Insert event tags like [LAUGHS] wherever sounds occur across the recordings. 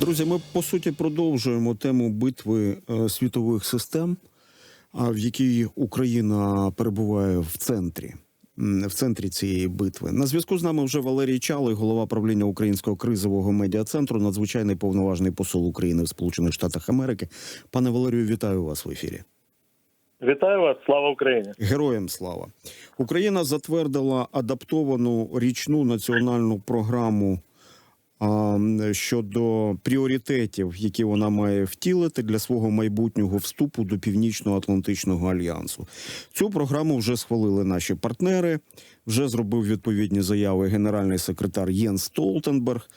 Друзі, ми по суті продовжуємо тему битви е, світових систем, в якій Україна перебуває в центрі. В центрі цієї битви на зв'язку з нами вже Валерій Чалий, голова правління Українського кризового медіа-центру, надзвичайний повноважний посол України в Сполучених Штатах Америки. Пане Валерію, вітаю вас в ефірі. Вітаю вас, слава Україні! Героям слава Україна затвердила адаптовану річну національну програму щодо пріоритетів, які вона має втілити для свого майбутнього вступу до Північно-Атлантичного альянсу. Цю програму вже схвалили наші партнери. Вже зробив відповідні заяви генеральний секретар Єн Столтенберг.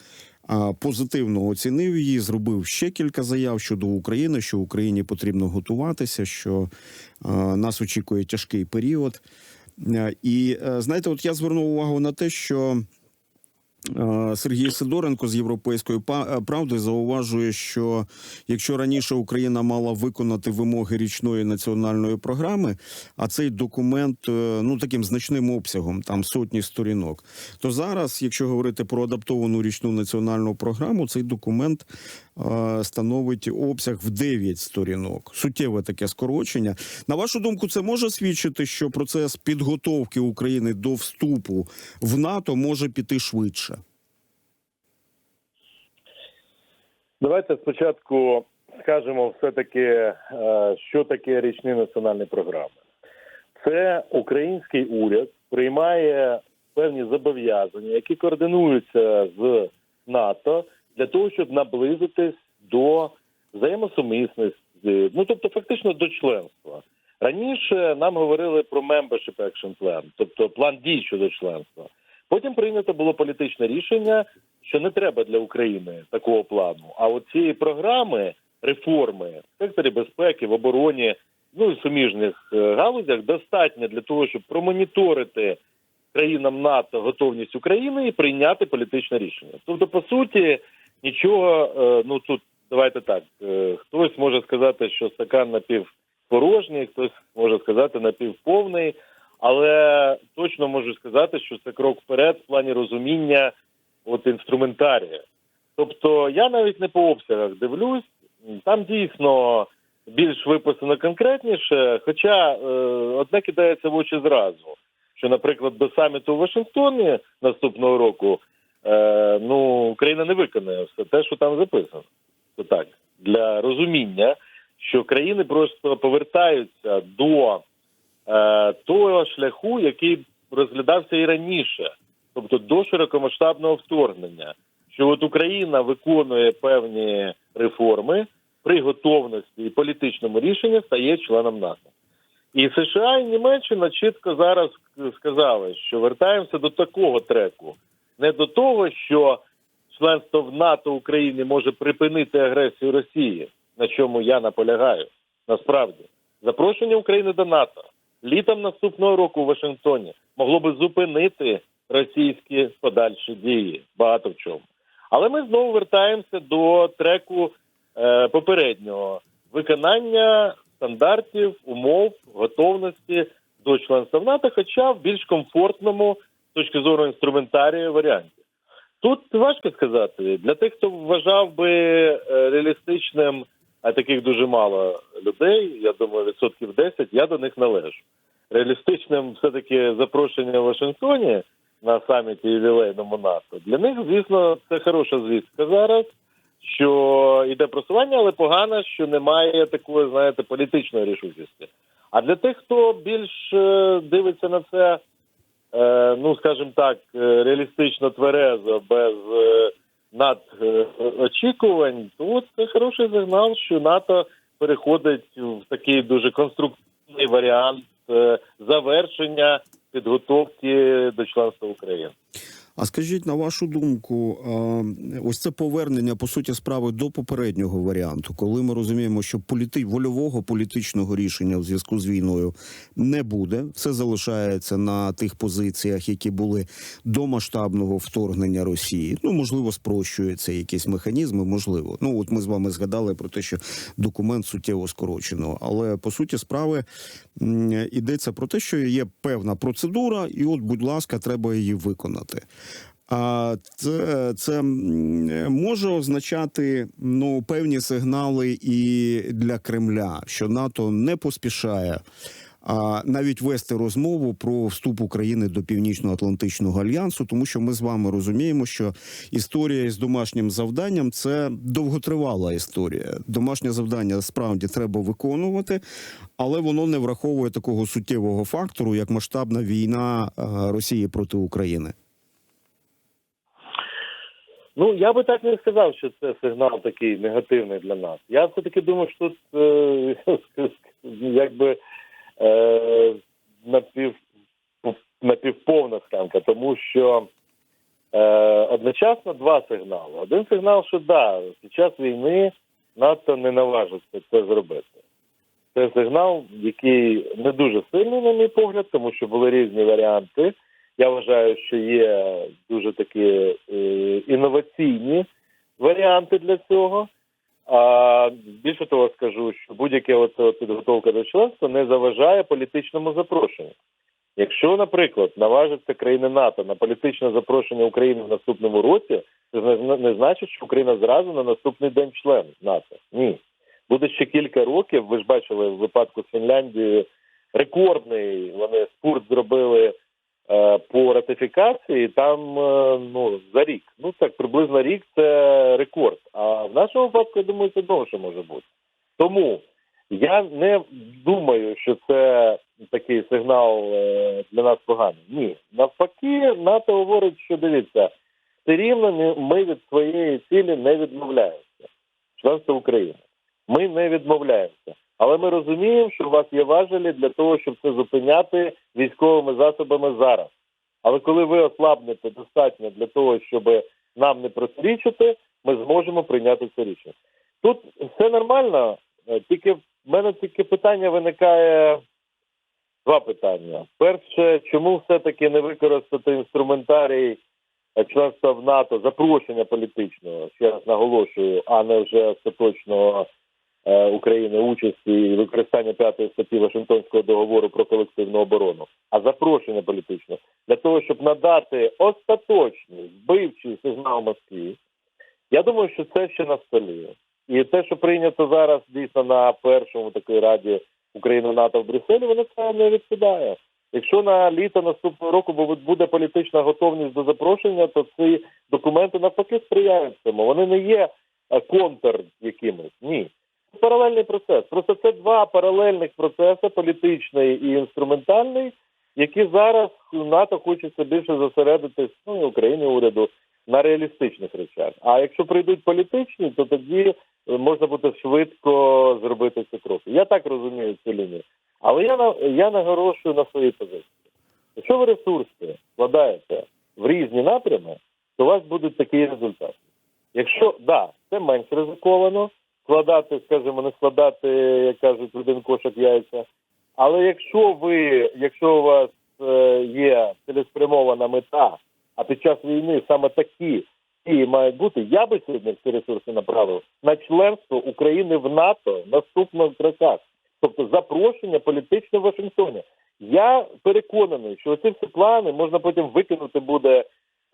Позитивно оцінив її, зробив ще кілька заяв щодо України, що Україні потрібно готуватися, що нас очікує тяжкий період. І е, знаєте, от я звернув увагу на те, що Сергій Сидоренко з Європейської е, правди зауважує, що якщо раніше Україна мала виконати вимоги річної національної програми, а цей документ е, ну таким значним обсягом, там сотні сторінок, то зараз, якщо говорити про адаптовану річну національну програму, цей документ е, становить обсяг в 9 сторінок. Суттєве таке скорочення. На вашу думку, це може свідчити, що процес підготовки України до вступу в НАТО може піти швидше. Давайте спочатку скажемо все-таки, е, що таке річні національні програми. Це український уряд приймає певні зобов'язання, які координуються з НАТО для того, щоб наблизитись до взаємосумісності, ну тобто фактично до членства. Раніше нам говорили про Membership Action Plan, тобто план дій щодо членства. Потім прийнято було політичне рішення, що не треба для України такого плану. А от цієї програми реформи в секторі безпеки, в обороні, ну і суміжних е, галузях достатньо для того, щоб промоніторити країнам НАТО готовність України і прийняти політичне рішення. Тобто, по суті, нічого, е, ну тут давайте так. е, Хтось може сказати, що стакан напівпорожній, хтось може сказати напівповний, але точно можу сказати, що це крок вперед в плані розуміння от інструментарія. Тобто я навіть не по обсягах дивлюсь, там дійсно більш виписано конкретніше, хоча е, одне кидається в очі зразу, що, наприклад, до саміту у Вашингтоні наступного року е, ну, Україна не виконає все те, що там записано. Це так, для розуміння, що країни просто повертаються до е, того шляху, який розглядався і раніше, тобто до широкомасштабного вторгнення. Що от Україна виконує певні реформи при готовності і політичному рішенні стає членом НАТО. І США і Німеччина чітко зараз сказали, що вертаємося до такого треку, не до того, що членство в НАТО України може припинити агресію Росії, на чому я наполягаю. Насправді, запрошення України до НАТО літом наступного року у Вашингтоні могло би зупинити російські подальші дії багато в чому. Але ми знову вертаємося до треку е, попереднього виконання стандартів, умов, готовності до членства в НАТО, хоча в більш комфортному точки зору інструментарію варіанті. Тут важко сказати для тих, хто вважав би е, реалістичним, а таких дуже мало людей. Я думаю, відсотків 10, я до них належу. Реалістичним все таки запрошення в Вашингтоні на саміті ювілейному НАТО. Для них, звісно, це хороша звістка зараз, що йде просування, але погано, що немає такої, знаєте, політичної рішучості. А для тих, хто більш е, дивиться на це, ну скажімо так, е, реалістично тверезо, без е, надочікувань, то от це хороший сигнал, що НАТО переходить в такий дуже конструктивний варіант е, завершення підготовки до членства України. А скажіть на вашу думку, ось це повернення по суті справи до попереднього варіанту, коли ми розуміємо, що політи... вольового політичного рішення в зв'язку з війною не буде. Все залишається на тих позиціях, які були до масштабного вторгнення Росії. Ну можливо, спрощуються якісь механізми. Можливо, ну от ми з вами згадали про те, що документ суттєво скорочено, але по суті справи йдеться про те, що є певна процедура, і от, будь ласка, треба її виконати. А це, це може означати ну певні сигнали і для Кремля, що НАТО не поспішає а навіть вести розмову про вступ України до Північно-Атлантичного альянсу, тому що ми з вами розуміємо, що історія із домашнім завданням це довготривала історія. Домашнє завдання справді треба виконувати, але воно не враховує такого суттєвого фактору, як масштабна війна Росії проти України. Ну я би так не сказав, що це сигнал такий негативний для нас. Я все таки думаю, що тут е, [LAUGHS] якби е, напів напівповна склянка, тому що е, одночасно два сигнали. Один сигнал, що да, під час війни НАТО не наважиться це зробити. Це сигнал, який не дуже сильний, на мій погляд, тому що були різні варіанти. Я вважаю, що є дуже такі е, інноваційні варіанти для цього. А більше того, скажу, що будь-яка от, от підготовка до членства не заважає політичному запрошенню. Якщо, наприклад, наважиться країни НАТО на політичне запрошення України в наступному році, це не, значить, що Україна зразу на наступний день член НАТО. Ні. Буде ще кілька років. Ви ж бачили в випадку з Фінляндією рекордний вони спорт зробили по ратифікації. Там е, ну за рік. Ну так приблизно рік це рекорд. А в нашому випадку я думаю, це довше може бути. Тому я не думаю, що це такий сигнал е, для нас поганий. Ні, навпаки, НАТО говорить, що дивіться, все рівно ми від своєї цілі не відмовляємося. Членство України. Ми не відмовляємося. Але ми розуміємо, що у вас є важелі для того, щоб це зупиняти військовими засобами зараз. Але коли ви ослабнете достатньо для того, щоб нам не протирічити, ми зможемо прийняти це рішення. Тут все нормально, е, тільки в мене тільки питання виникає два питання. Перше, чому все-таки не використати інструментарій е, членства в НАТО, запрошення політичного, ще раз наголошую, а не вже остаточного України участі і використання п'ятої статті Вашингтонського договору про колективну оборону, а запрошення політичного для того, щоб надати остаточний вбивчий сигнал Москві. Я думаю, що це ще на столі. І те, що прийнято зараз дійсно на першому такій раді України НАТО в Брюсселі, воно це не відповідає. Якщо на літо наступного року бу- буде політична готовність до запрошення, то ці документи навпаки сприяють цьому. Вони не є е, контр якимось. Ні. Паралельний процес. Просто це два паралельних процеси, політичний і інструментальний, які зараз НАТО хочеться більше зосередитись, ну Україні уряду на реалістичних речах. А якщо прийдуть політичні, то тоді е, можна буде швидко зробити ці кроки. Я так розумію цю лінію. Але я на я наголошую на своїй позиції. Якщо ви ресурси вкладаєте в різні напрями, то у вас будуть такі результати. Якщо да, це менш ризиковано складати, скажімо, не складати, як кажуть, один кошик яйця. Але якщо ви, якщо у вас е, є цілеспрямована мета, а під час війни саме такі дії мають бути, я би сьогодні ці ресурси направив на членство України в НАТО в наступних тобто запрошення політичне в Вашингтоні. Я переконаний, що ці всі плани можна потім викинути буде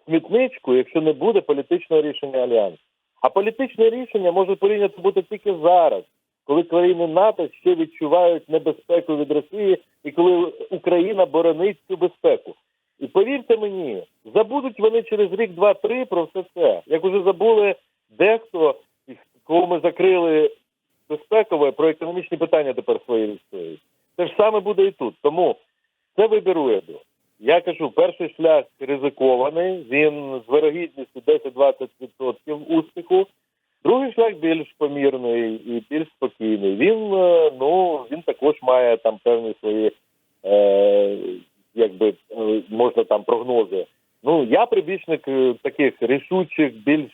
смітничку, якщо не буде політичного рішення альянсу. А політичне рішення може прийнято бути тільки зараз, коли країни НАТО ще відчувають небезпеку від Росії, і коли Україна боронить цю безпеку. І повірте мені, забудуть вони через рік, два-три про все це. Як уже забули дехто, кого ми закрили безпекове, про економічні питання тепер свої відстоюють. Те ж саме буде і тут. Тому це вибір уряду. Я кажу, перший шлях ризикований, він з вирогідністю 10-20% успіху. Другий шлях більш помірний і більш спокійний. Він е, ну він також має там певні свої, е, якби е, можна там прогнози. Ну я прибічник е, таких рішучих, більш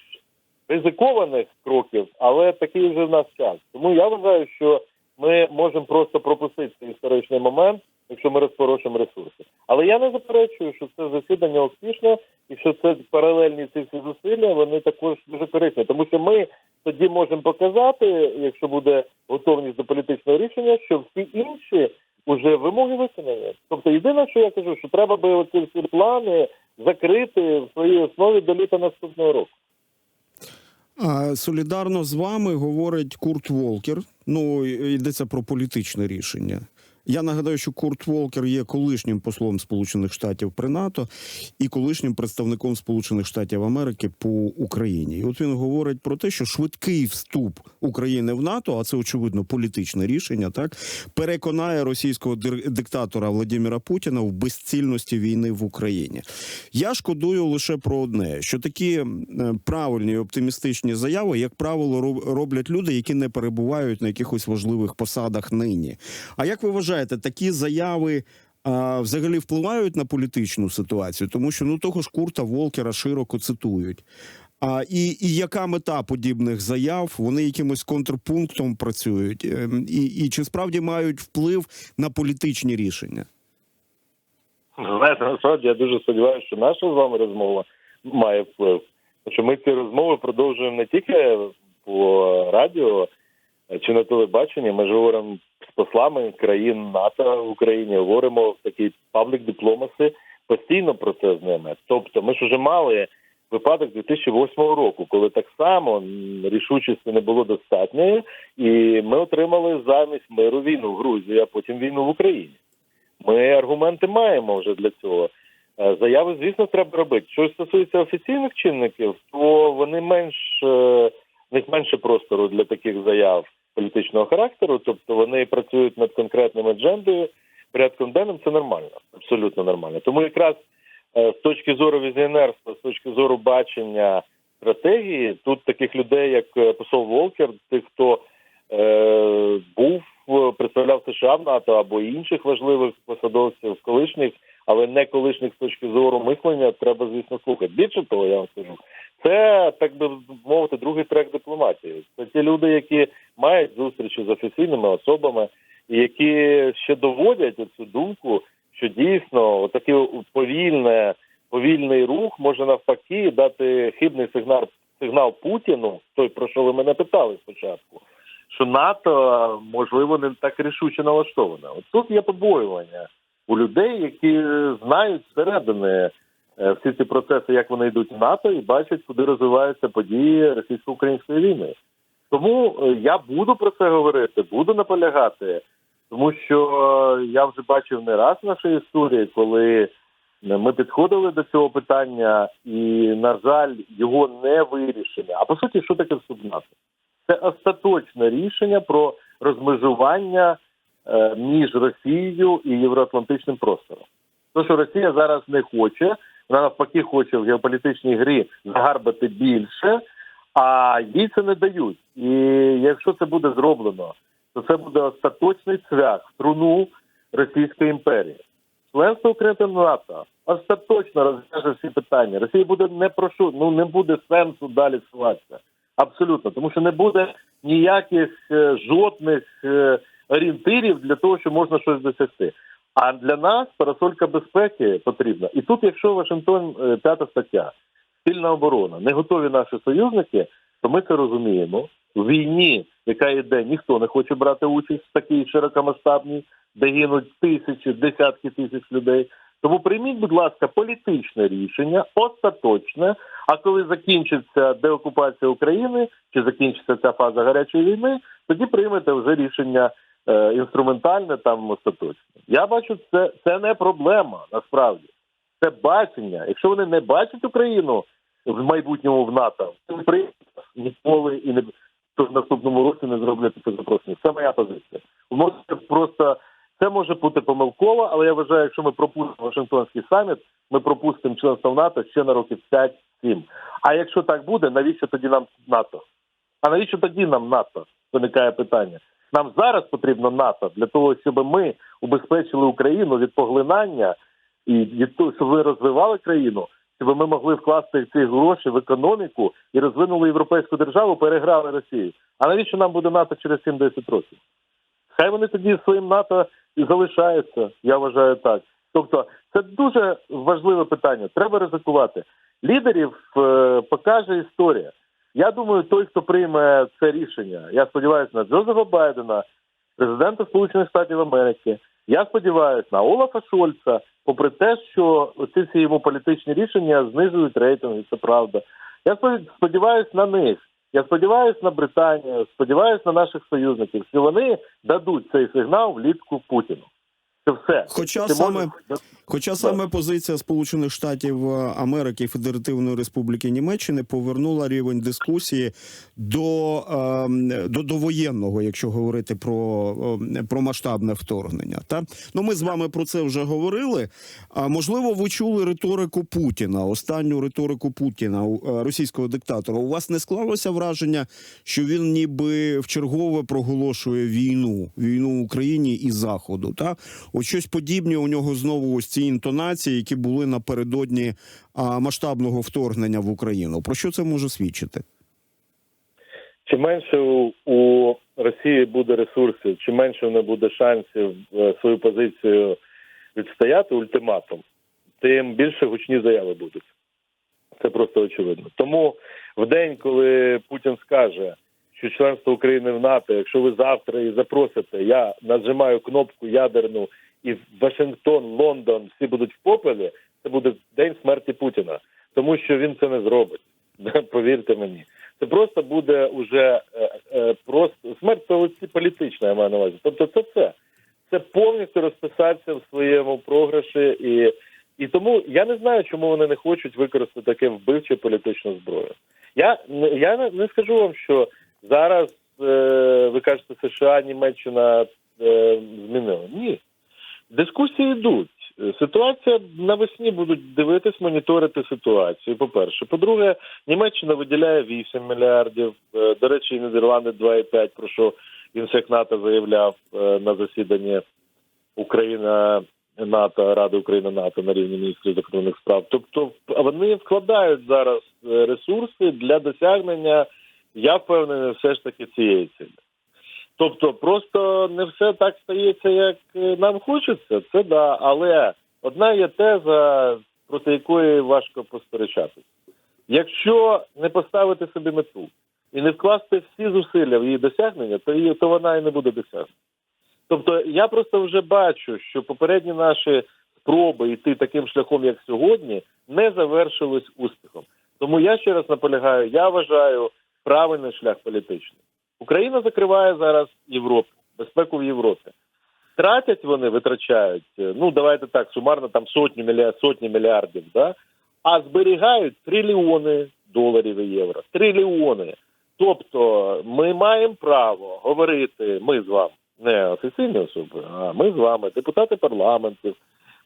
ризикованих кроків, але такий вже в нас час. Тому я вважаю, що ми можемо просто пропустити цей історичний момент, якщо ми розпорошимо ресурси. Але я не заперечую, що це засідання успішне, і що це паралельні ці всі зусилля, вони також дуже корисні, тому що ми тоді можемо показати, якщо буде готовність до політичного рішення, що всі інші уже вимоги виконані. Тобто, єдине, що я кажу, що треба би оці всі плани закрити в своїй основі до літа наступного року. Солідарно з вами говорить Курт Волкер. Ну йдеться про політичне рішення. Я нагадаю, що Курт Волкер є колишнім послом Сполучених Штатів при НАТО і колишнім представником Сполучених Штатів Америки по Україні. І от він говорить про те, що швидкий вступ України в НАТО, а це очевидно політичне рішення, так переконає російського диктатора Владимира Путіна в безцільності війни в Україні. Я шкодую лише про одне: що такі е, правильні оптимістичні заяви, як правило, роблять люди, які не перебувають на якихось важливих посадах нині. А як ви вважаєте, такі заяви? А, взагалі впливають на політичну ситуацію, тому що ну того ж Курта Волкера широко цитують. А і, і яка мета подібних заяв? Вони якимось контрпунктом працюють, Ем, і, і чи справді мають вплив на політичні рішення? Знаєте, насправді я дуже сподіваюся, що наша з вами розмова має вплив. Що ми ці розмови продовжуємо не тільки по радіо чи на телебаченні. Ми ж говоримо з послами країн НАТО в Україні, говоримо в такій паблік дипломаси постійно про це з ними. Тобто, ми ж вже мали випадок 2008 року, коли так само рішучості не було достатньої, і ми отримали замість миру війну в Грузії, а потім війну в Україні. Ми аргументи маємо вже для цього. Е, Заяви, звісно, треба робити. Що стосується офіційних чинників, то вони менш е, в них менше простору для таких заяв політичного характеру, тобто вони працюють над конкретним аджендою, порядком денним це нормально, абсолютно нормально. Тому якраз е, з точки зору візіонерства, з точки зору бачення стратегії, тут таких людей, як е, посол Волкер, тих, хто е, був е, представляв США в НАТО або інших важливих посадовців, колишніх, але не колишніх з точки зору мислення, треба звісно слухати. Більше того, я вам скажу, це так би мовити, другий трек дипломатії. Це ті люди, які мають зустрічі з офіційними особами, і які ще доводять цю думку, що дійсно такий повільне, повільний рух може навпаки дати хибний сигнал сигнал Путіну, той про що ви мене питали спочатку, що НАТО можливо не так рішуче налаштоване. От тут є побоювання у людей, які знають зсередини е, всі ці процеси, як вони йдуть в НАТО, і бачать, куди розвиваються події російсько-української війни. Тому е, я буду про це говорити, буду наполягати, тому що е, я вже бачив не раз в нашій історії, коли ми підходили до цього питання, і, на жаль, його не вирішення. А по суті, що таке вступ НАТО? Це остаточне рішення про розмежування між Росією і євроатлантичним простором. То, що Росія зараз не хоче, вона навпаки хоче в геополітичній грі загарбати більше, а їй це не дають. І якщо це буде зроблено, то це буде остаточний цвях в труну Російської імперії. Членство України НАТО остаточно розв'яже всі питання. Росія буде не про що, ну не буде сенсу далі сховатися. Абсолютно, тому що не буде ніяких е, жодних е, орієнтирів для того, що можна щось досягти. А для нас парасолька безпеки потрібна. І тут, якщо Вашингтон, е, п'ята стаття, спільна оборона, не готові наші союзники, то ми це розуміємо. В війні, яка йде, ніхто не хоче брати участь в такій широкомасштабній, де гинуть тисячі, десятки тисяч людей. Тому прийміть, будь ласка, політичне рішення, остаточне. А коли закінчиться деокупація України чи закінчиться ця фаза гарячої війни, тоді приймете вже рішення інструментальне там остаточне. Я бачу, це, це не проблема насправді. Це бачення. Якщо вони не бачать Україну в майбутньому в НАТО, то ніколи і не то в наступному році не зроблять таке запрошення. Це моя позиція. Ви можете просто це може бути помилково, але я вважаю, якщо ми пропустимо Вашингтонський саміт, ми пропустимо членство в НАТО ще на років 5-7. А якщо так буде, навіщо тоді нам НАТО? А навіщо тоді нам НАТО? Виникає питання. Нам зараз потрібно НАТО для того, щоб ми убезпечили Україну від поглинання і від того, щоб ви розвивали країну, щоб ми могли вкласти ці гроші в економіку і розвинули європейську державу, переграли Росію. А навіщо нам буде НАТО через 7-10 років? Хай вони тоді своїм НАТО і залишаються. Я вважаю так. Тобто, це дуже важливе питання. Треба ризикувати. Лідерів е, покаже історія. Я думаю, той, хто прийме це рішення, я сподіваюся на Джозефа Байдена, президента Сполучених Штатів Америки, Я сподіваюся на Олафа Шольца, попри те, що ці всі йому політичні рішення знижують рейтинги, це правда. Я спо- сподіваюся на них. Я сподіваюся на Британію, сподіваюся на наших союзників, що вони дадуть цей сигнал влітку Путіну. Це все. Хоча Ти саме- можеш- Хоча саме позиція Сполучених Штатів е, Америки і Федеративної Республіки Німеччини повернула рівень дискусії до, е, до, до воєнного, якщо говорити про, е, про масштабне вторгнення. Та ну ми з вами про це вже говорили. А можливо, ви чули риторику Путіна, останню риторику Путіна, е, російського диктатора. У вас не склалося враження, що він ніби вчергове проголошує війну, війну Україні і Заходу. Та от щось подібне у нього знову ось ці інтонації, які були напередодні масштабного вторгнення в Україну. Про що це може свідчити? Чим менше у, Росії буде ресурсів, чим менше в буде шансів е, свою позицію відстояти ультиматум, тим більше гучні заяви будуть. Це просто очевидно. Тому в день, коли Путін скаже, що членство України в НАТО, якщо ви завтра і запросите, я нажимаю кнопку ядерну, і Вашингтон, Лондон всі будуть в попелі, це буде день смерті Путіна, тому що він це не зробить. [LAUGHS] Повірте мені. Це просто буде уже е, е, просто смерть полі- політична, я маю на увазі. Тобто це це. Це повністю розписатися в своєму програші і. І тому я не знаю, чому вони не хочуть використати таке вбивче політичну зброю. Я, не- я не, скажу вам, що зараз е, ви кажете, США, Німеччина е, змінили. Ні. Дискусії йдуть. Ситуація навесні будуть дивитись, моніторити ситуацію. По-перше, по-друге, Німеччина виділяє 8 мільярдів. Е, До речі, Нідерланди 2,5, про що генсек НАТО заявляв е, на засіданні Україна НАТО, Ради України НАТО на рівні міністрів закордонних справ. Тобто вони вкладають зараз е, ресурси для досягнення, я впевнений, все ж таки цієї цілі. Тобто, просто не все так стається, як е, нам хочеться, це да. Але одна є теза, проти якої важко посперечатися. Якщо не поставити собі мету і не вкласти всі зусилля в її досягнення, то її то вона і не буде досягнена. Тобто я просто вже бачу, що попередні наші спроби йти таким шляхом, як сьогодні, не завершились успіхом. Тому я ще раз наполягаю, я вважаю правильний шлях політичний. Україна закриває зараз Європу, безпеку в Європі. Тратять вони, витрачають, е, ну давайте так, сумарно там сотні мільярд, сотні мільярдів, да? а зберігають трильйони доларів і євро. Трильйони. Тобто ми маємо право говорити, ми з вами, не офіційні особи, а ми з вами, депутати парламентів,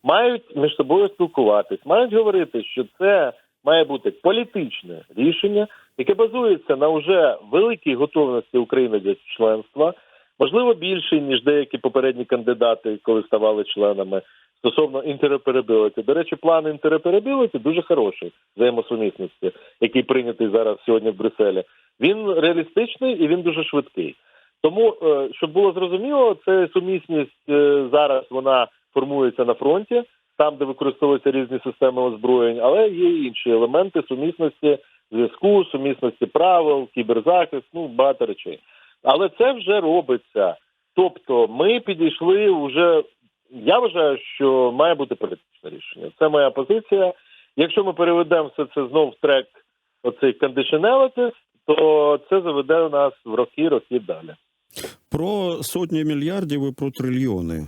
мають між собою спілкуватись, мають говорити, що це має бути політичне рішення, яке базується на вже великій готовності України для членства, можливо, більше, ніж деякі попередні кандидати, коли ставали членами. Стосовно інтероперабіліті. До речі, план інтероперабіліті дуже хороший взаємосумісності, який прийнятий зараз сьогодні в Брюсселі. Він реалістичний і він дуже швидкий. Тому, е, щоб було зрозуміло, це сумісність е, зараз вона формується на фронті, там, де використовуються різні системи озброєнь, але є інші елементи сумісності зв'язку, сумісності правил, кіберзахист, ну багато речей. Але це вже робиться. Тобто, ми підійшли вже. Я вважаю, що має бути політичне рішення. Це моя позиція. Якщо ми переведемо все це знов в трек оцей conditionalities, то це заведе нас в роки, роки далі. Про сотні мільярдів і про трильйони.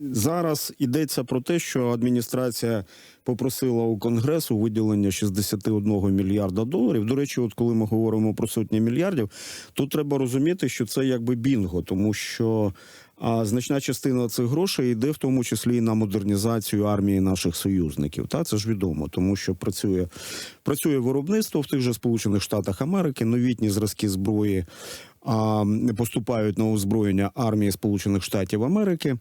Зараз йдеться про те, що адміністрація попросила у конгресу виділення 61 мільярда доларів. До речі, от коли ми говоримо про сотні мільярдів, тут треба розуміти, що це якби бінго, тому що а, значна частина цих грошей йде в тому числі і на модернізацію армії наших союзників. Та це ж відомо, тому що працює працює виробництво в тих же Сполучених Штатах Америки, новітні зразки зброї поступають на озброєння армії Сполучених Штатів Америки.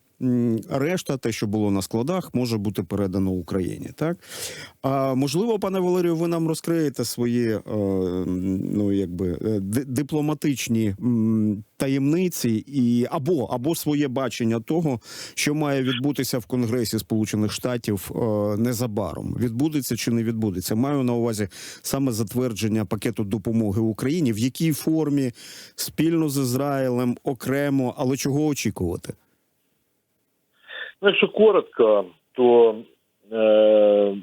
Решта, те, що було на складах, може бути передано Україні. Так а можливо, пане Валерію, ви нам розкриєте свої е, ну якби е, дипломатичні таємниці і або або своє бачення того, що має відбутися в Конгресі Сполучених Штатів е, незабаром. Відбудеться чи не відбудеться? Маю на увазі саме затвердження пакету допомоги Україні, в якій формі спільно з Ізраїлем окремо, але чого очікувати? Ну, якщо коротко, то е,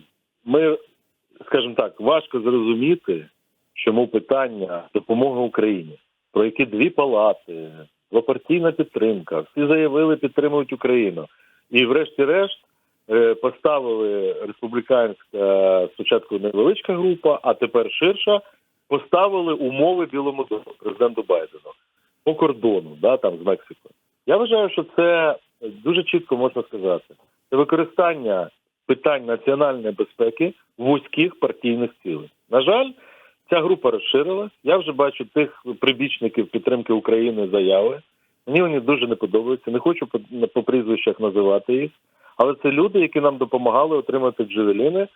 ми, скажімо так, важко зрозуміти, чому питання допомоги Україні, про які дві палати, двопартійна підтримка, всі заявили, підтримують Україну. І врешті-решт е, поставили республіканська спочатку невеличка група, а тепер ширша, поставили умови Білому дому, президенту Байдену по кордону, да, там з Мексикою. Я вважаю, що це дуже чітко можна сказати. Це використання питань національної безпеки вузьких партійних цілей. На жаль, ця група розширилась. Я вже бачу тих прибічників підтримки України заяви. Мені вони дуже не подобаються. Не хочу по, прізвищах називати їх. Але це люди, які нам допомагали отримати джевеліни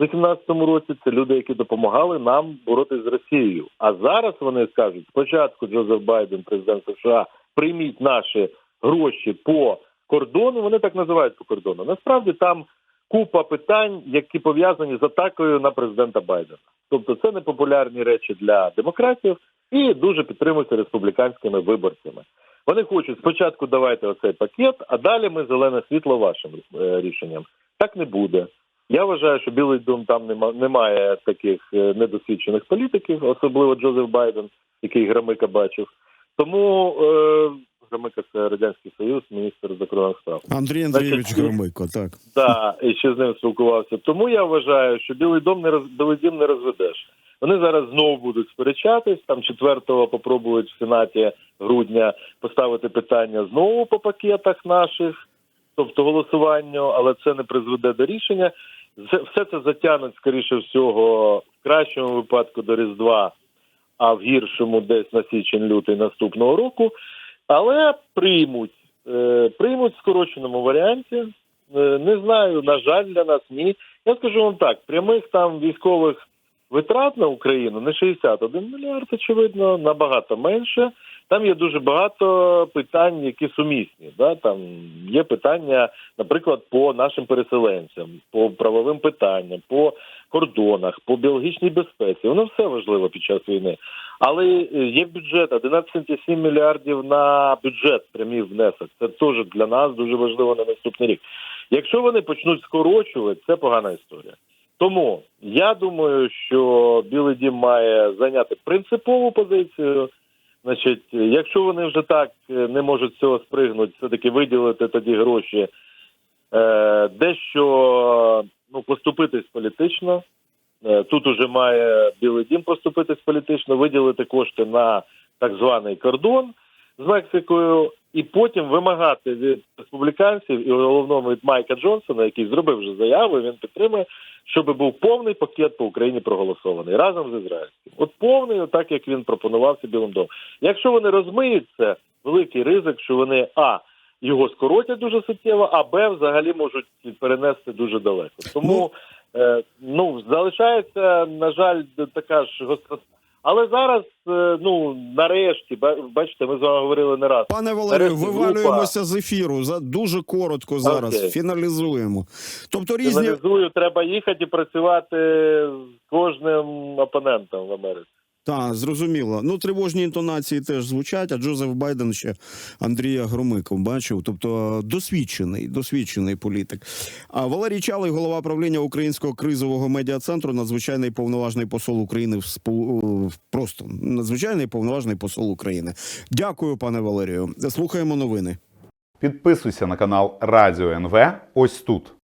в 2018 році. Це люди, які допомагали нам боротися з Росією. А зараз вони скажуть: спочатку Джозеф Байден, президент США, прийміть наші гроші по кордону. Вони так називають по кордону. Насправді там купа питань, які пов'язані з атакою на президента Байдена. Тобто, це непопулярні речі для демократів і дуже підтримуються республіканськими виборцями. Вони хочуть спочатку давайте оцей пакет, а далі ми зелене світло вашим е, рішенням. Так не буде. Я вважаю, що Білий Дом там нема, немає таких е, недосвідчених політиків, особливо Джозеф Байден, який Громика бачив. Тому е, Громика це радянський союз, міністр закордонних справ. Андрій Андрійович Громико, так. Да, і ще з ним спілкувався. Тому я вважаю, що Білий дом не роз Білий дім не розведеш. Вони зараз знову будуть сперечатись. Там 4-го попробують в сенаті грудня поставити питання знову по пакетах наших, тобто голосуванню, але це не призведе до рішення. Це- Все це затягнуть, скоріше всього, в кращому випадку до Різдва, а в гіршому десь на січень-лютий наступного року. Але приймуть, е, приймуть в скороченому варіанті. Е, Не знаю, на жаль, для нас ні. Я скажу вам так: прямих там військових витрат на Україну не 61 мільярд, очевидно, набагато менше. Там є дуже багато питань, які сумісні. Да? Там є питання, наприклад, по нашим переселенцям, по правовим питанням, по кордонах, по біологічній безпеці. Воно все важливо під час війни. Але е, є бюджет 11,7 мільярдів на бюджет, прямий внесок. Це теж для нас дуже важливо на наступний рік. Якщо вони почнуть скорочувати, це погана історія. Тому я думаю, що Білий Дім має зайняти принципову позицію. Значить, якщо вони вже так е, не можуть цього спригнути, все таки виділити тоді гроші, е, дещо ну поступитись політично. Е, Тут уже має Білий Дім поступитись політично, виділити кошти на так званий кордон з Мексикою, і потім вимагати від республіканців і головному від Майка Джонсона, який зробив вже заяву, він підтримує, щоб був повний пакет по Україні проголосований разом з ізраїльським. От повний, так як він пропонувався Білим домом. Якщо вони розмиють це, великий ризик, що вони а його скоротять дуже суттєво, а б взагалі можуть перенести дуже далеко. Тому е, ну залишається на жаль така ж гостра. Але зараз, е, ну нарешті, ба- бачите, ми з вами говорили не раз. Пане Валерію, Нарешті вивалюємося з ефіру. За дуже коротко зараз Окей. фіналізуємо. Тобто різні Фіналізую, треба їхати і працювати з кожним опонентом в Америці. Так, зрозуміло. Ну, тривожні інтонації теж звучать, а Джозеф Байден ще Андрія Громико бачив. Тобто досвідчений, досвідчений політик. А Валерій Чалий, голова правління Українського кризового медіа-центру, надзвичайний повноважний посол України в спу... просто надзвичайний повноважний посол України. Дякую, пане Валерію. Слухаємо новини. Підписуйся на канал Радіо НВ ось тут.